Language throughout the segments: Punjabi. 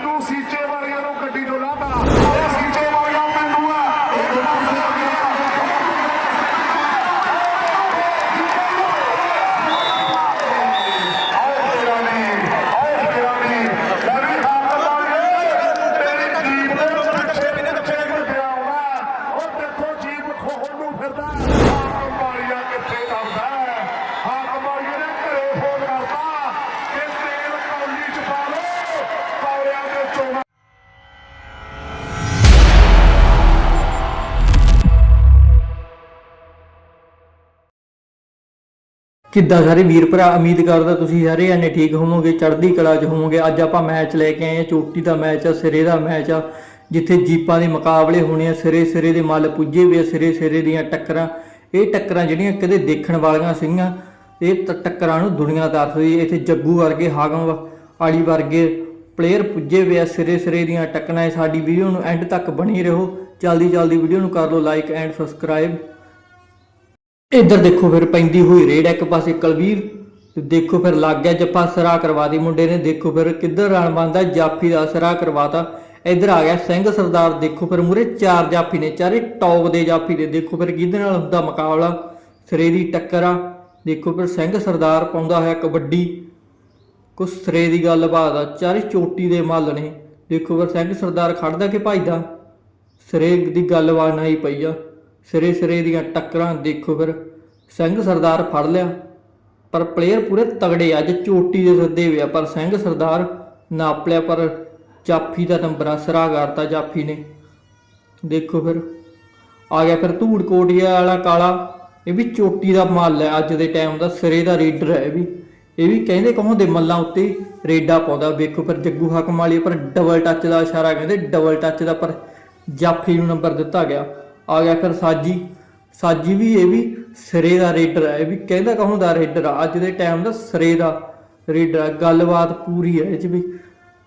ਚੰਦੂ ਸੀਚੇ ਵਾਲਿਆਂ ਨੂੰ ਗੱਡੀ ਤੋਂ ਲਾਤਾ। ਕਿੱਦਾਂ ਸਾਰੇ ਵੀਰ ਭਰਾ, ਉਮੀਦ ਕਰਦਾ ਤੁਸੀਂ ਸਾਰੇ ਜਾਨੇ ਠੀਕ ਹੋਵੋਗੇ, ਚੜ੍ਹਦੀ ਕਲਾ 'ਚ ਹੋਵੋਗੇ। ਅੱਜ ਆਪਾਂ ਮੈਚ ਲੈ ਕੇ ਆਏ ਹਾਂ, ਚੋਟੀ ਦਾ ਮੈਚ ਆ, ਸਿਰੇ ਦਾ ਮੈਚ ਆ, ਜਿੱਥੇ ਜੀਪਾਂ ਦੇ ਮੁਕਾਬਲੇ ਹੋਣੇ ਆ, ਸਿਰੇ ਸਿਰੇ ਦੇ ਮੱਲ ਪੁੱਜੇ ਵੀ ਆ, ਸਿਰੇ ਸਿਰੇ ਦੀਆਂ ਟੱਕਰਾਂ। ਇਹ ਟੱਕਰਾਂ ਜਿਹੜੀਆਂ ਕਦੇ ਦੇਖਣ ਵਾਲੀਆਂ ਸੀਗੀਆਂ, ਇਹ ਟ- ਟੱਕਰਾਂ ਨੂੰ ਦੁਨੀਆ ਦੱਸਦੀ ਇੱਥੇ ਜੱਗੂ ਵਰਗੇ ਹਾਗਮ ਆਲੀ ਵਰਗੇ ਪਲੇਅਰ ਪੁੱਜੇ ਵੇ ਆ, ਸਿਰੇ ਸਿਰੇ ਦੀਆਂ ਟੱਕਰਾਂ। ਇਹ ਸਾਡੀ ਵੀਡੀਓ ਨੂੰ ਐਂਡ ਤੱਕ ਬਣੀ ਰਹੋ। ਜਲਦੀ ਜਲਦੀ ਵੀਡੀਓ ਨੂੰ ਕਰ ਲਓ ਲਾਈਕ ਐਂਡ ਸਬਸਕ੍ਰਾਈਬ ਇੱਧਰ ਦੇਖੋ ਫਿਰ ਪੈਂਦੀ ਹੋਈ ਰੇਡ ਆ, ਇੱਕ ਪਾਸੇ ਕਲਵੀਰ ਤੇ ਦੇਖੋ ਫਿਰ ਲੱਗ ਗਿਆ ਜੱਫਾ ਸਰਾ ਕਰਵਾਦੀ ਮੁੰਡੇ ਨੇ ਦੇਖੋ ਫਿਰ ਕਿੱਧਰ ਰਣ ਬੰਦਾ ਜਾਫੀ ਦਾ ਸਰਾ ਕਰਵਾਤਾ। ਇੱਧਰ ਆ ਗਿਆ ਸਿੰਘ ਸਰਦਾਰ ਦੇਖੋ ਫਿਰ ਮੂਰੇ ਚਾਰ ਜਾਫੀ ਨੇ ਚਾਰੇ ਟੌਪ ਦੇ ਜਾਫੀ ਨੇ ਦੇਖੋ ਫਿਰ ਕਿਹਦੇ ਨਾਲ ਹੁੰਦਾ ਮੁਕਾਬਲਾ। ਸਿਰੇ ਦੀ ਟੱਕਰ ਆ ਦੇਖੋ ਫਿਰ ਸਿੰਘ ਸਰਦਾਰ ਪਾਉਂਦਾ ਹੋਇਆ ਕਬੱਡੀ। ਕੁਛ ਸਿਰੇ ਦੀ ਗੱਲਬਾਤ ਆ ਚਾਰੇ ਚੋਟੀ ਦੇ ਮੱਲ ਨੇ ਦੇਖੋ ਫਿਰ ਸਿੰਘ ਸਰਦਾਰ ਖੜਦਾ ਕਿ ਭਜਦਾ। ਸਿਰੇ ਦੀ ਗੱਲਬਾਤ ਨਹੀਂ ਪਈ ਆ। ਸਿਰੇ ਸਿਰੇ ਦੀਆਂ ਟੱਕਰਾਂ ਦੇਖੋ ਫਿਰ। ਸਿੰਘ ਸਰਦਾਰ ਫੜ ਲਿਆ। ਪਰ ਪਲੇਅਰ ਪੂਰੇ ਤਗੜੇ ਅੱਜ ਚੋਟੀ ਦੇ ਸੱਦੇ ਹੋਏ ਪਰ ਸਿੰਘ ਸਰਦਾਰ ਨਾਪ ਲਿਆ ਪਰ ਜਾਫੀ ਦਾ ਨੰਬਰਾਂ ਆ ਕਰਤਾ ਜਾਫੀ ਨੇ। ਦੇਖੋ ਫਿਰ। ਆ ਗਿਆ ਫਿਰ ਧੂੜ ਕੋਟੀਆ ਵਾਲਾ ਕਾਲਾ। ਇਹ ਵੀ ਚੋਟੀ ਦਾ ਮੱਲ ਹੈ, ਅੱਜ ਦੇ ਟਾਈਮ ਦਾ ਸਿਰੇ ਦਾ ਰੇਡਰ ਹੈ ਇਹ ਵੀ। ਇਹ ਵੀ ਕਹਿੰਦੇ ਕਹੋਂ ਦੇ ਮੱਲਾਂ ਉੱਤੇ ਰੇਡਾ ਪਾਉਂਦਾ। ਵੇਖੋ ਫਿਰ ਜੱਗੂ ਹਾਕਮ ਵਾਲੀ, ਪਰ ਡਬਲ ਟੱਚ ਦਾ ਇਸ਼ਾਰਾ ਕਹਿੰਦੇ ਡਬਲ ਟੱਚ ਦਾ, ਪਰ ਜਾਫੀ ਨੂੰ ਨੰਬਰ ਦਿੱਤਾ ਗਿਆ। ਆ ਗਿਆ ਫਿਰ ਸਾਜੀ। ਸਾਜੀ ਵੀ ਇਹ ਵੀ ਸਿਰੇ ਦਾ ਰੇਡਰ ਹੈ ਇਹ ਵੀ ਕਹਿੰਦਾ ਕਹੋਂ ਦਾ ਰੇਡਰ ਆ? ਅੱਜ ਦੇ ਟਾਈਮ ਦਾ ਸਿਰੇ ਦਾ ਰੇਡਰ ਆ। ਗੱਲਬਾਤ ਪੂਰੀ ਹੈ ਇਹ ਚ ਵੀ।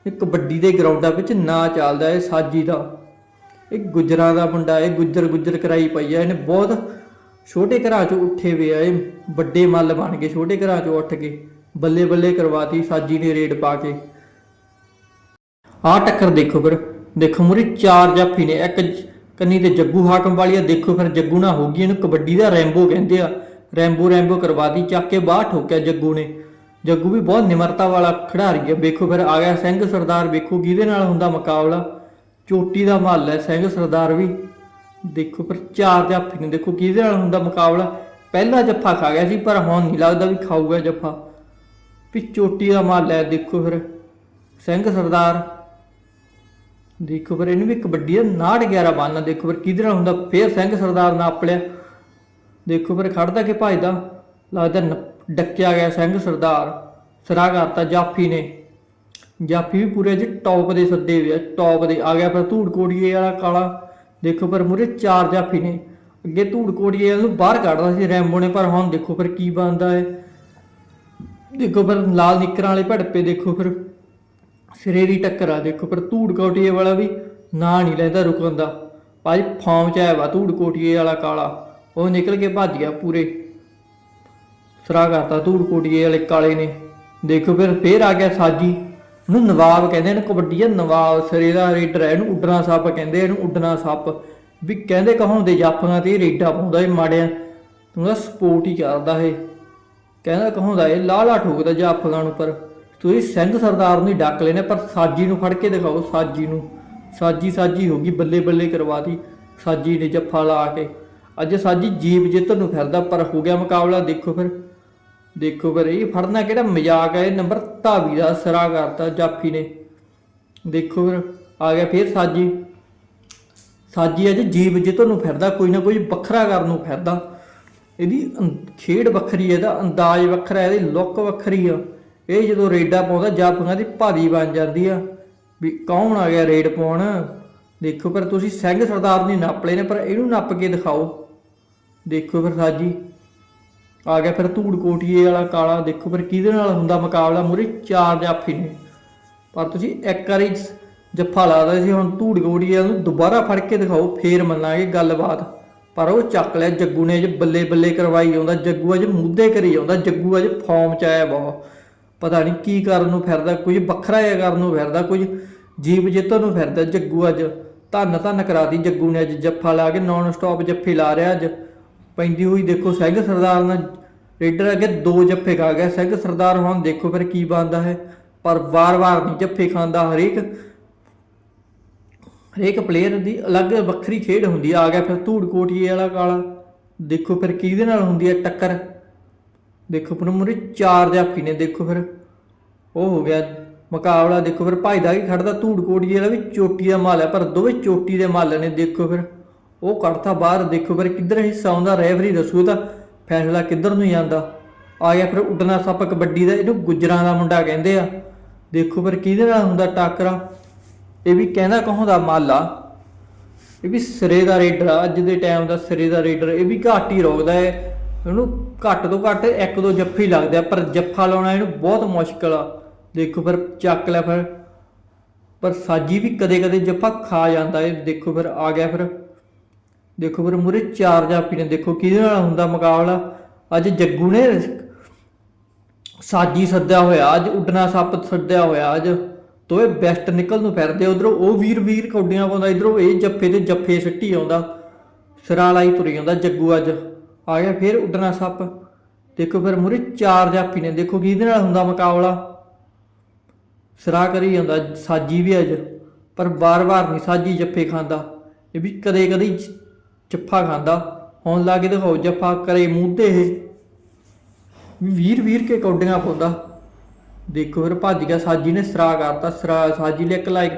ਇਹ ਕਬੱਡੀ ਦੇ ਗਰਾਊਂਡਾਂ ਵਿੱਚ ਨਾ ਚੱਲਦਾ ਇਹ ਸਾਜੀ ਦਾ। ਇਹ ਗੁੱਜਰਾਂ ਦਾ ਮੁੰਡਾ, ਇਹ ਗੁੱਜਰ ਗੁੱਜਰ ਕਰਾਈ ਪਈ ਹੈ ਇਹਨੇ ਬਹੁਤ ਛੋਟੇ ਘਰਾਂ ਚੋਂ ਉੱਠੇ ਵੇ ਆ। ਇਹ ਵੱਡੇ ਮੱਲ ਬਣ ਕੇ ਛੋਟੇ ਘਰਾਂ ਚੋਂ ਉੱਠ ਕੇ ਬੱਲੇ ਬੱਲੇ ਕਰਵਾਤੀ ਸਾਜੀ ਨੇ ਰੇਡ ਪਾ ਕੇ। ਆਹ ਟੱਕਰ ਦੇਖੋ ਫਿਰ। ਦੇਖੋ ਮੁਰੇ ਚਾਰ ਜਾਫੀ ਨੇ, ਇੱਕ ਕੰਨੀ ਤੇ ਜੱਗੂ ਹਾਕਮ ਵਾਲੀ ਆ ਦੇਖੋ ਫਿਰ ਜੱਗੂ ਨਾ ਹੋ ਗਈ, ਇਹਨੂੰ ਕਬੱਡੀ ਦਾ ਰੈਂਬੋ ਕਹਿੰਦੇ ਆ। ਰੈਂਬੋ ਰੈਂਬੋ ਕਰਵਾਦੀ ਚੱਕ ਕੇ ਬਾਹਰ ਠੋਕਿਆ ਜੱਗੂ ਨੇ। ਜੱਗੂ ਵੀ ਬਹੁਤ ਨਿਮਰਤਾ ਵਾਲਾ ਖਿਡਾਰੀ ਆ। ਵੇਖੋ ਫਿਰ ਆ ਗਿਆ ਸਿੰਘ ਸਰਦਾਰ, ਵੇਖੋ ਕਿਹਦੇ ਨਾਲ ਹੁੰਦਾ ਮੁਕਾਬਲਾ। ਚੋਟੀ ਦਾ ਮਹੱਲ ਹੈ, ਸਿੰਘ ਸਰਦਾਰ ਵੀ। ਦੇਖੋ ਫਿਰ ਚਾਰ ਜਾਫੀ ਨੇ, ਦੇਖੋ ਕਿਹਦੇ ਨਾਲ ਹੁੰਦਾ ਮੁਕਾਬਲਾ। ਪਹਿਲਾ ਜੱਫਾ ਖਾ ਗਿਆ ਸੀ, ਪਰ ਹੁਣ ਨਹੀਂ ਲੱਗਦਾ ਵੀ ਖਾਊਗਾ ਜੱਫਾ। ਵੀ ਚੋਟੀ ਦਾ ਮਹੱਲ ਹੈ, ਦੇਖੋ ਫਿਰ। ਸਿੰਘ ਸਰਦਾਰ ਦੇਖੋ ਪਰ ਇਹਨੂੰ ਵੀ ਕਬੱਡੀ ਦਾ 9 11 ਬੰਨਣਾ ਦੇਖੋ ਫਿਰ ਕਿਹਦੇ ਨਾਲ ਹੁੰਦਾ? ਫੇਰ ਸਿੰਘ ਸਰਦਾਰ ਨਾਪ ਲਿਆ ਦੇਖੋ ਪਰ ਖੜਦਾ ਕਿ ਭਜਦਾ ਲੱਗਦਾ ਡੱਕਿਆ ਗਿਆ ਸਿੰਘ ਸਰਦਾਰ। ਸਿਰਾ ਕਰਤਾ ਜਾਫੀ ਨੇ। ਜਾਫੀ ਵੀ ਪੂਰੇ ਜੀ ਟੌਪ ਦੇ ਸੱਦੇ ਹੋਏ ਆ, ਟੌਪ ਦੇ। ਆ ਗਿਆ ਫਿਰ ਧੂੜ ਕੋੜੀਏ ਵਾਲਾ ਕਾਲਾ। ਦੇਖੋ ਪਰ ਮੂਰੇ ਚਾਰ ਜਾਫੀ ਨੇ। ਅੱਗੇ ਧੂੜ ਕੋੜੀਏ ਨੂੰ ਬਾਹਰ ਕੱਢਦਾ ਸੀ, ਰੈਂਬੋ ਨੇ, ਪਰ ਹੁਣ ਦੇਖੋ ਫਿਰ ਕੀ ਬਣਦਾ ਹੈ ਦੇਖੋ ਪਰ ਲਾਲ ਨਿੱਕਰਾਂ ਵਾਲੇ ਭੜਪੇ ਦੇਖੋ ਫਿਰ। ਸਿਰੇ ਦੀ ਟੱਕਰ ਆ, ਦੇਖੋ, ਪਰ ਧੂੜ ਕੋਟੀਏ ਵਾਲਾ ਵੀ ਨਾ ਨਹੀਂ ਲੈਂਦਾ ਰੁਕਣ ਦਾ। ਭਾਈ ਫਾਰਮ ਚ ਆਇਆ ਵਾ ਧੂੜ ਕੋਟੀਏ ਵਾਲਾ ਕਾਲਾ। ਉਹ ਨਿਕਲ ਕੇ ਭੱਜ ਗਿਆ ਪੂਰੇ। ਸਰਾ ਕਰਤਾ ਧੂੜ ਕੋਟੀਏ ਵਾਲੇ ਕਾਲੇ ਨੇ। ਦੇਖੋ ਫਿਰ, ਫੇਰ ਆ ਗਿਆ ਸਾਜੀ। ਉਹਨੂੰ ਨਵਾਬ ਕਹਿੰਦੇ ਨੇ, ਕਬੱਡੀ ਆ, ਨਵਾਬ ਸਿਰੇ ਦਾ ਰੇਡਰ ਹੈ ਇਹਨੂੰ ਉੱਡਣਾ ਸੱਪ ਕਹਿੰਦੇ, ਇਹਨੂੰ ਉੱਡਣਾ ਸੱਪ। ਵੀ ਕਹਿੰਦੇ ਕਹਾਉਂਦੇ ਜਾਫੀਆਂ ਤੇ ਇਹ ਰੇਡਾ ਪਾਉਂਦਾ ਇਹ ਮਾੜਿਆ। ਤੂੰ ਤਾਂ ਸਪੋਰਟ ਹੀ ਕਰਦਾ ਇਹ। ਕਹਿੰਦਾ ਕਹਾਉਂਦਾ ਇਹ? ਲਾਲਾ ਠੋਕਦਾ ਜਾਫੀਆਂ ਨੂੰ ਪਰ। ਤੁਸੀਂ ਸਿੰਘ ਸਰਦਾਰ ਨੂੰ ਡੱਕ ਲੈਣਾ, ਪਰ ਸਾਜੀ ਨੂੰ ਫੜ ਕੇ ਦਿਖਾਓ, ਸਾਜੀ ਨੂੰ। ਸਾਜੀ ਸਾਜੀ ਹੋ ਗਈ, ਬੱਲੇ ਬੱਲੇ ਕਰਵਾਤੀ। ਸਾਜੀ ਨੇ ਜੱਫਾ ਲਾ ਕੇ। ਅੱਜ ਸਾਜੀ ਜੀਪ ਜਿੱਤਣ ਨੂੰ ਫਿਰਦਾ, ਪਰ ਹੋ ਗਿਆ ਮੁਕਾਬਲਾ। ਦੇਖੋ ਫਿਰ। ਦੇਖੋ ਫਿਰ, ਇਹ ਫੜਨਾ ਕਿਹੜਾ ਮਜ਼ਾਕ ਹੈ ਨੰਬਰ ਧਾਵੀ ਦਾ ਸਰਾ ਕਰਤਾ ਜਾਫੀ ਨੇ। ਦੇਖੋ ਫਿਰ, ਆ ਗਿਆ ਫਿਰ ਸਾਜੀ। ਸਾਜੀ ਅੱਜ ਜੀਵ ਜਿੱਤਣ ਨੂੰ ਫਿਰਦਾ, ਕੋਈ ਨਾ ਕੋਈ ਵੱਖਰਾ ਕਰਨ ਨੂੰ ਫਿਰਦਾ। ਇਹਦੀ ਅੰ- ਖੇਡ ਵੱਖਰੀ ਹੈ ਇਹਦਾ ਅੰਦਾਜ਼ ਵੱਖਰਾ, ਇਹਦੀ ਲੁੱਕ ਵੱਖਰੀ ਆ। ਇਹ ਜਦੋਂ ਰੇਡਾ ਪਾਉਂਦਾ ਜਾਫੀਆਂ ਦੀ ਭਾਰੀ ਬਣ ਜਾਂਦੀ ਆ। ਵੀ ਕੌਣ ਆ ਗਿਆ ਰੇਡ ਪਾਉਣ? ਦੇਖੋ ਪਰ ਤੁਸੀਂ ਸਿੰਘ ਸਰਦਾਰ ਨਹੀਂ ਨੱਪ ਲਏ ਨੇ, ਪਰ ਇਹਨੂੰ ਨੱਪ ਕੇ ਦਿਖਾਓ। ਦੇਖੋ ਫਿਰ ਸਾਜੀ। ਆ ਗਿਆ ਫਿਰ ਧੂੜ ਕੋਟੀਏ ਵਾਲਾ ਕਾਲਾ। ਦੇਖੋ ਫਿਰ ਕਿਹਦੇ ਨਾਲ ਹੁੰਦਾ ਮੁਕਾਬਲਾ? ਮੂਰੇ ਚਾਰ ਜਾਫੀ ਨੇ। ਪਰ ਤੁਸੀਂ ਇੱਕ ਵਾਰੀ ਜੱਫਾ ਲਾਦਾ ਸੀ ਹੁਣ ਧੂੜ ਕੋਟੀਏ ਨੂੰ ਦੁਬਾਰਾ ਫੜ ਕੇ ਦਿਖਾਓ, ਫੇਰ ਮੰਨਾਂਗੇ ਗੱਲਬਾਤ। ਪਰ ਉਹ ਚੱਕ ਲਿਆ, ਜੱਗੂ ਨੇ ਅੱਜ ਬੱਲੇ ਬੱਲੇ ਕਰਵਾਈ ਆਉਂਦਾ, ਜੱਗੂ ਅੱਜ ਮੁੱਦੇ ਕਰੀ ਆਉਂਦਾ, ਜੱਗੂ ਅੱਜ ਫਾਰਮ ਚ ਆਇਆ ਬਹੁਤ। ਪਤਾ ਨਹੀਂ ਕੀ ਕਰਨ ਨੂੰ ਫਿਰਦਾ ਕੁਝ ਵੱਖਰਾ ਜਿਹਾ ਕਰਨ ਨੂੰ ਫਿਰਦਾ ਕੁਝ ਜੀਵ ਜਿੱਤਣ ਨੂੰ ਫਿਰਦਾ ਜੱਗੂ ਅੱਜ। ਧੰਨ ਧੰਨ ਕਰਾਤੀ ਜੱਗੂ ਨੇ ਅੱਜ, ਜੱਫਾ ਲਾ ਕੇ ਨਾਨ ਸਟਾਪ ਜੱਫੇ ਲਾ ਰਿਹਾ ਅੱਜ। ਪੈਂਦੀ ਹੋਈ ਦੇਖੋ ਸਿੰਘ ਸਰਦਾਰ ਨਾਲ, ਰੇਡਰ ਅੱਗੇ ਦੋ ਜੱਫੇ ਖਾ ਗਿਆ, ਸਿੰਘ ਸਰਦਾਰ ਹੁਣ ਦੇਖੋ ਫਿਰ ਕੀ ਬਣਦਾ ਹੈ। ਪਰ ਵਾਰ-ਵਾਰ ਨਹੀਂ ਜੱਫੇ ਖਾਂਦਾ ਹਰੇਕ ਹਰੇਕ ਪਲੇਅਰ ਦੀ ਅਲੱਗ ਵੱਖਰੀ ਖੇਡ ਹੁੰਦੀ ਆ। ਆ ਗਿਆ ਫਿਰ ਧੂੜ ਕੋਟੀਏ ਵਾਲਾ ਕਾਲਾ। ਦੇਖੋ ਫਿਰ ਕਿਹਦੇ ਨਾਲ ਹੁੰਦੀ ਹੈ ਟੱਕਰ। ਦੇਖੋ ਪਰ ਮੁਰੇ ਚਾਰ ਜਾਫੀ ਨੇ, ਦੇਖੋ ਫਿਰ। ਉਹ ਹੋ ਗਿਆ ਮੁਕਾਬਲਾ, ਦੇਖੋ ਫਿਰ ਭਾਈ ਦਾ ਕੀ ਖੜਦਾ, ਧੂੜ ਕੋਟੀਏ ਵਾਲਾ ਵੀ ਚੋਟੀ ਦਾ ਮਾਲ ਹੈ, ਪਰ ਦੋਵੇਂ ਚੋਟੀ ਦੇ ਮਾਲ ਨੇ, ਦੇਖੋ ਫਿਰ। ਉਹ ਕੱਢਤਾ ਬਾਹਰ, ਦੇਖੋ ਫਿਰ ਕਿੱਧਰ ਹਿੱਸਾ ਆਉਂਦਾ ਰੈਫਰੀ ਦੱਸੂ ਤਾਂ ਫੈਸਲਾ ਕਿੱਧਰ ਨੂੰ ਜਾਂਦਾ। ਆ ਗਿਆ ਫਿਰ ਉੱਡਣਾ ਸੱਪ ਕਬੱਡੀ ਦਾ, ਇਹਨੂੰ ਗੁੱਜਰਾਂ ਦਾ ਮੁੰਡਾ ਕਹਿੰਦੇ ਆ। ਦੇਖੋ ਫਿਰ ਕਿਹਦੇ ਨਾਲ ਹੁੰਦਾ ਟਾਕਰਾ? ਇਹ ਵੀ ਕਹਿੰਦਾ ਕਹੋਂ ਦਾ ਮਾਲਾ ਇਹ ਵੀ ਸਿਰੇ ਦਾ ਰੇਡਰ ਆ, ਅੱਜ ਦੇ ਟਾਈਮ ਦਾ ਸਿਰੇ ਦਾ ਰੇਡਰ, ਇਹ ਵੀ ਘੱਟ ਹੀ ਰੋਕਦਾ ਹੈ। ਇਹਨੂੰ ਘੱਟ ਤੋਂ ਘੱਟ ਇੱਕ ਦੋ ਜੱਫੇ ਹੀ ਲੱਗਦੇ ਆ, ਪਰ ਜੱਫਾ ਲਾਉਣਾ ਇਹਨੂੰ ਬਹੁਤ ਮੁਸ਼ਕਲ ਆ। ਦੇਖੋ ਫਿਰ ਚੱਕ ਲੈ ਫਿਰ। ਪਰ ਸਾਜੀ ਵੀ ਕਦੇ ਕਦੇ ਜੱਫਾ ਖਾ ਜਾਂਦਾ ਏ। ਦੇਖੋ ਫਿਰ ਆ ਗਿਆ ਫਿਰ। ਦੇਖੋ ਫਿਰ ਮੂਰੇ ਚਾਰ ਜਾਪੀ ਨੇ। ਦੇਖੋ ਕਿਹਦੇ ਨਾਲ ਹੁੰਦਾ ਮੁਕਾਬਲਾ? ਅੱਜ ਜੱਗੂ ਨੇ ਸਾਜੀ ਸੱਦਿਆ ਹੋਇਆ, ਅੱਜ ਉੱਡਣਾ ਸੱਪ ਸੱਦਿਆ ਹੋਇਆ, ਅੱਜ ਤੋਏ ਬੈਸਟ ਨਿਕਲ ਨੂੰ ਫਿਰਦੇ ਉਧਰੋਂ ਉਹ ਵੀਰ ਵੀਰ ਕੌਡੀਆਂ ਪਾਉਂਦਾ, ਇਧਰੋਂ ਇਹ ਜੱਫੇ ਤੇ ਜੱਫੇ ਸਿੱਟੀ ਆਉਂਦਾ। ਸਿਰਾਂ ਲਾਈ ਤੁਰੀ ਜਾਂਦਾ ਜੱਗੂ ਅੱਜ। ਆ ਗਿਆ ਫਿਰ ਉੱਡਣਾ ਸੱਪ। ਦੇਖੋ ਫਿਰ ਮੂਰੇ ਚਾਰ ਜਾਪੀ ਨੇ। ਦੇਖੋ ਕਿਹਦੇ ਨਾਲ ਹੁੰਦਾ ਮੁਕਾਬਲਾ। ਸਰਾ ਕਰੀ ਜਾਂਦਾ, ਸਾਜੀ ਵੀ ਅੱਜ, ਪਰ ਵਾਰ-ਵਾਰ ਨਹੀਂ ਸਾਜੀ ਜੱਫੇ ਖਾਂਦਾ। ਇਹ ਵੀ ਕਦੇ-ਕਦੇ ਹੀ ਜੱਫਾ ਖਾਂਦਾ। ਹੁਣ ਲਾ ਕੇ ਦਿਖਾਓ, ਜੱਫਾ ਕਰੇ ਮੂੰਹ ਤੇ ਇਹ। ਵੀਰ ਵੀਰ ਕੇ ਕੌਡੀਆਂ ਪਾਉਂਦਾ। ਦੇਖੋ ਫਿਰ ਭੱਜ ਗਿਆ, ਸਾਜੀ ਨੇ ਸਰਾ ਕਰਤਾ। ਸਰਾ, ਸਾਜੀ ਨੇ ਇੱਕ ਲਾਇਕ